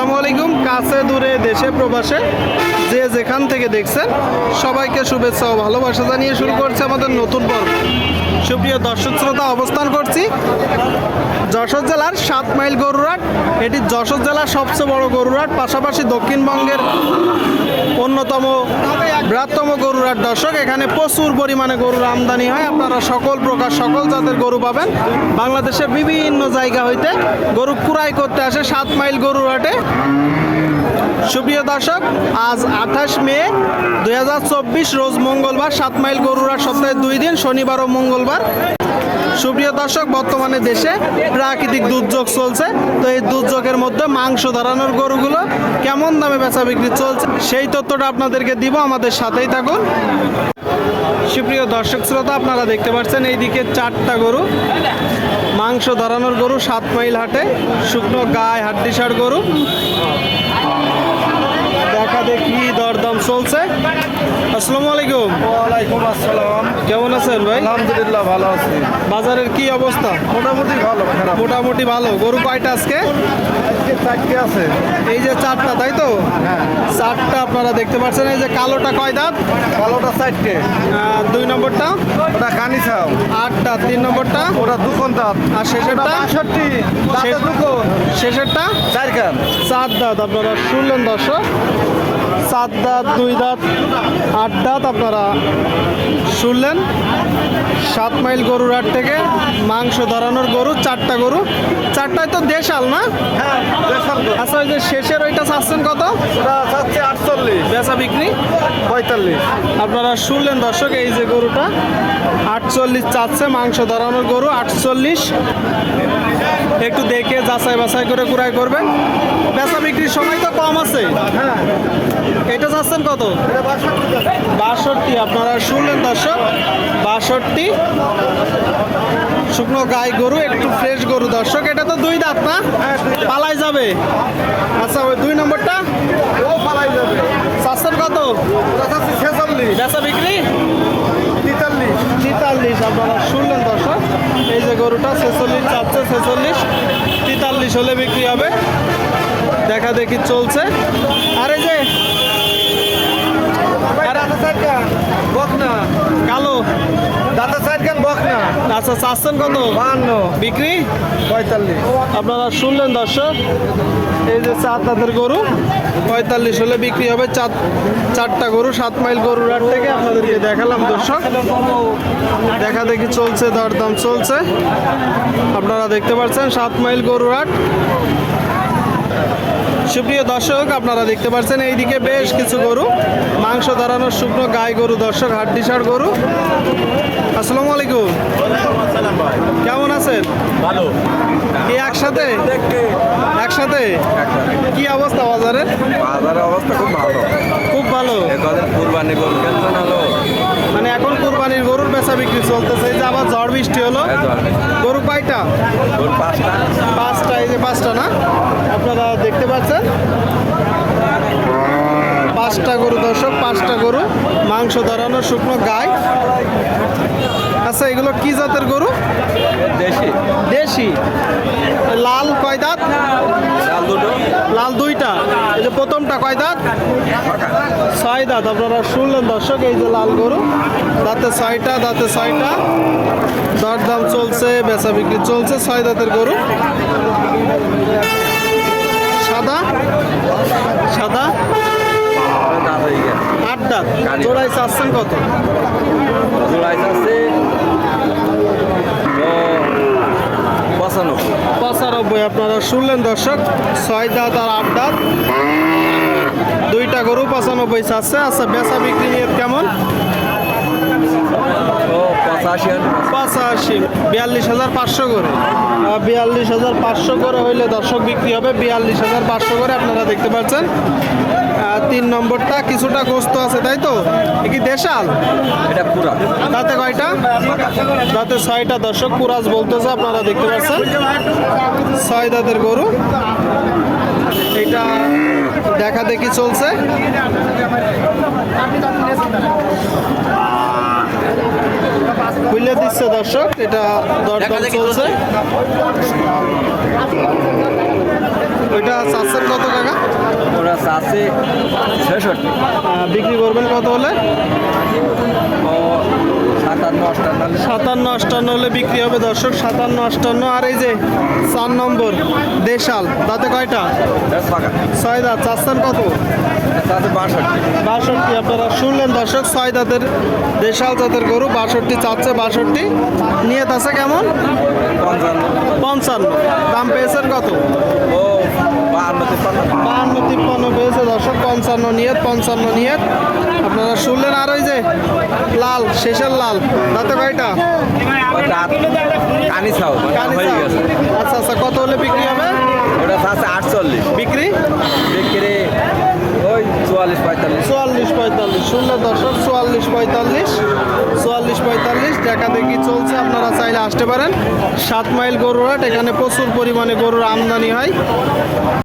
আসসালামু আলাইকুম। কাছে দূরে দেশে প্রবাসে যে যেখান থেকে দেখছেন, সবাইকে শুভেচ্ছা ও ভালোবাসা জানিয়ে শুরু করছে আমাদের নতুন পর্ব। সুপ্রিয় দর্শক শ্রোতা, অবস্থান করছি যশোর জেলার সাত মাইল গরুরাট এটি যশোর জেলার সবচেয়ে বড় গরুরাট পাশাপাশি দক্ষিণবঙ্গের অন্যতম বৃহত্তম গরুরাট দর্শক, এখানে প্রচুর পরিমাণে গরুর আমদানি হয়। আপনারা সকল প্রকার, সকল জাতের গরু পাবেন। বাংলাদেশের বিভিন্ন জায়গা হইতে গরু কুড়াই করতে আসে সাত মাইল গরুরাটে সুপ্রিয় দর্শক, আজ আঠাশ মে দু হাজার চব্বিশ রোজ মঙ্গলবার সাত মাইল গরুরা সপ্তাহে দুই দিন, শনিবার ও মঙ্গলবার। সুপ্রিয় দর্শক, বর্তমানে দেশে প্রাকৃতিক দুর্যোগ চলছে। তো এই দুর্যোগের মধ্যে মাংস ধরানোর গরুগুলো কেমন দামে বেচা বিক্রি চলছে সেই তথ্যটা আপনাদেরকে দিব। আমাদের সাথেই থাকুন। সুপ্রিয় দর্শক শ্রোতা, আপনারা দেখতে পাচ্ছেন এইদিকে চারটা গরু। মাংস ধরানোর গরু সাত মাইল হাটে, শুকনো গায়ে হাড্ডিসার গরু। দেখা দেখি দরদাম চলছে। আসসালামু আলাইকুম। ওয়ালাইকুম আসসালাম। কেমন আছেন ভাই? আলহামদুলিল্লাহ ভালো আছি। বাজারের কি অবস্থা? মোটামুটি ভালো খারাপ। মোটামুটি ভালো। গরু কয়টা আজকে? আজকে চারটে আছে। এই যে চারটা তাই তো? হ্যাঁ। চারটা আপনারা দেখতে পাচ্ছেন। এই যে কালোটা কয় দাঁত? কালোটা চারটে। দুই নম্বরটা? ওটা কানি ছাও আটটা তিন নম্বরটা? ওটা দুকন দাঁত। আর শেষেরটা? বাষট্টি। দুকন শেষেরটা? চার কান চার দাঁত আপনারা শুনলেন দর্শক। সাত দাঁত দুই দাঁত আট দাঁত আপনারা শুনলেন। সাত মাইল গরুর হাট থেকে মাংস ধরানোর গরু চারটা গরু। চারটায় তো দেশাল না? হ্যাঁ আচ্ছা ওই যে শেষের ওইটা চাচ্ছেন কত? আটচল্লিশ। বেচা বিক্রি? পঁয়তাল্লিশ। আপনারা শুনলেন দর্শক এই যে গরুটা। আটচল্লিশ চাচ্ছে মাংস ধরানোর গরু আটচল্লিশ। একটু দেখে যাচাই বাছাই করে কুড়াই করবেন। বেচা বিক্রির সময় তো কম আছে। হ্যাঁ। এটা চাচ্ছেন কত? বাষট্টি, আপনারা শুনলেন দর্শক, বাষট্টি। শুকনো গাই গরু, একটু ফ্রেশ গরু দর্শক, এটা তো দুই দাঁত না? পালাই যাবে। আচ্ছা ওই দুই নম্বরটা? ও চাচ্ছেন কত? ছেচল্লিশ বেচা বিক্রি? তেতাল্লিশ তেতাল্লিশ আপনারা শুনলেন দর্শক। এই যে গরুটা ছেচল্লিশ চাচ্ছে ছেচল্লিশ। তেতাল্লিশ হলে বিক্রি হবে। দেখা দেখি চলছে। আর এই যে দাঁতে চার কান বক না কালো। দাঁতে চার কান বক না। আচ্ছা চাচ্ছেন কত? বাহান্ন। বিক্রি? পঁয়তাল্লিশ। আপনারা শুনলেন দর্শক? এই যে চার দাঁতের গরু পঁয়তাল্লিশ হলে বিক্রি হবে চার চারটা গরু সাত মাইল গরুর হাট থেকে আপনাদেরকে দেখালাম দর্শক। দেখা দেখি চলছে দরদাম চলছে। আপনারা দেখতে পাচ্ছেন সাত মাইল গরুর হাট। সুপ্রিয় দর্শক আপনারা দেখতে পাচ্ছেন এইদিকে বেশ কিছু গরু। মাংস ধরানোর শুকনো গাই গরু দর্শক হাড্ডিসার গরু। আসসালামু আলাইকুম। কেমন আছেন? ভালো। কি একসাথে? একসাথে? কি অবস্থা বাজারের? বাজারের অবস্থা খুব ভালো। খুব ভালো। কদিন কুরবানি গরু মানে এখন কুরবানির গরুর বেচা বিক্রি চলতেছে এই যে আবার ঝড় বৃষ্টি হলো। গরু কয়টা? পাঁচটা। পাঁচটা এই যে পাঁচটা না? আপনারা দেখতে পাচ্ছেন? পাঁচটা গরু দর্শক পাঁচটা গরু মাংস ধরানো শুকনো গাই। আচ্ছা এগুলো কি জাতের গরু? দেশি। দেশি। লাল কয় দাঁত? যে প্রথমটা কয় দাঁত? ছয় দাঁত। আপনারা শুনলেন দর্শক, এই যে লাল গরু, দাঁতে ছয়টা দাঁতে ছয়টা। দরদাম চলছে, বেচা বিক্রি চলছে, ছয় দাঁতের গরু। সাদা? সাদা? আট দাঁত। জোড়াই চাচ্ছেন কত জোড়াই আছে পঁচানব্বই পঁচানব্বই আপনারা শুনলেন দর্শক ছয় দাঁত আর আট দাঁত। দুইটা গরু পঁচানব্বই চাচ্ছে। আচ্ছা বেচা বিক্রি নিয়ে কেমন? ও পঁচাশি বিয়াল্লিশ হাজার পাঁচশো করে। বিয়াল্লিশ হাজার পাঁচশো করে হইলে দর্শক বিক্রি হবে। বিয়াল্লিশ হাজার পাঁচশো করে আপনারা দেখতে পাচ্ছেন। তিন নম্বরটা কিছুটা গোস্ত আছে তাই তো? এ কি দেশাল? এটা পুরা। তাতে কয়টা? তাতে ছয়টা দর্শক কুরাজ বলতেছে আপনারা দেখতে পাচ্ছেন। ছয় দাঁতের গরু। এটা দেখা দেখি চলছে। খুলে দিচ্ছে দর্শক এটা দরদাম চলছে। ওইটা চাচ্ছেন কত টাকা? ওরা আছে ছেষট্টি। বিক্রি করবেন কত হলে? ও সাতান্ন অষ্টান্ন হলে। বিক্রি হবে দর্শক সাতান্ন অষ্টান্ন আর এই যে চার নম্বর দেশাল তাতে কয়টা? ছয় দাঁত চাচ্ছেন কত? তাতে বাষট্টি আপনারা শুনলেন দর্শক ছয় দাঁতের দেশাল জাতের গরু বাষট্টি চাচ্ছে বাষট্টি। নিয়ত আছে কেমন? পঞ্চান্ন। পঞ্চান্ন। দাম পেয়েছেন কত ও বাহান্ন তিপ্পান্ন বাহান্ন তিপ্পান্ন পেয়েছে দর্শক পঞ্চান্ন নিয়ত পঞ্চান্ন নিয়ত। আপনারা শুনলেন আর ওই যে লাল শেষের লাল। তাতে কয়টা। গেছে। আচ্ছা আচ্ছা কত হলে বিক্রি হবে? ওটা আছে আটচল্লিশ। বিক্রি? বিক্রি ওই চুয়াল্লিশ পঁয়তাল্লিশ। চুয়াল্লিশ পঁয়তাল্লিশ। শূন্য দশক চুয়াল্লিশ পঁয়তাল্লিশ। চুয়াল্লিশ পঁয়তাল্লিশ। দেখা দেখি চলছে আপনারা চাইলে আসতে পারেন। সাত মাইল গরুরাট এখানে প্রচুর পরিমাণে গরুর আমদানি হয়।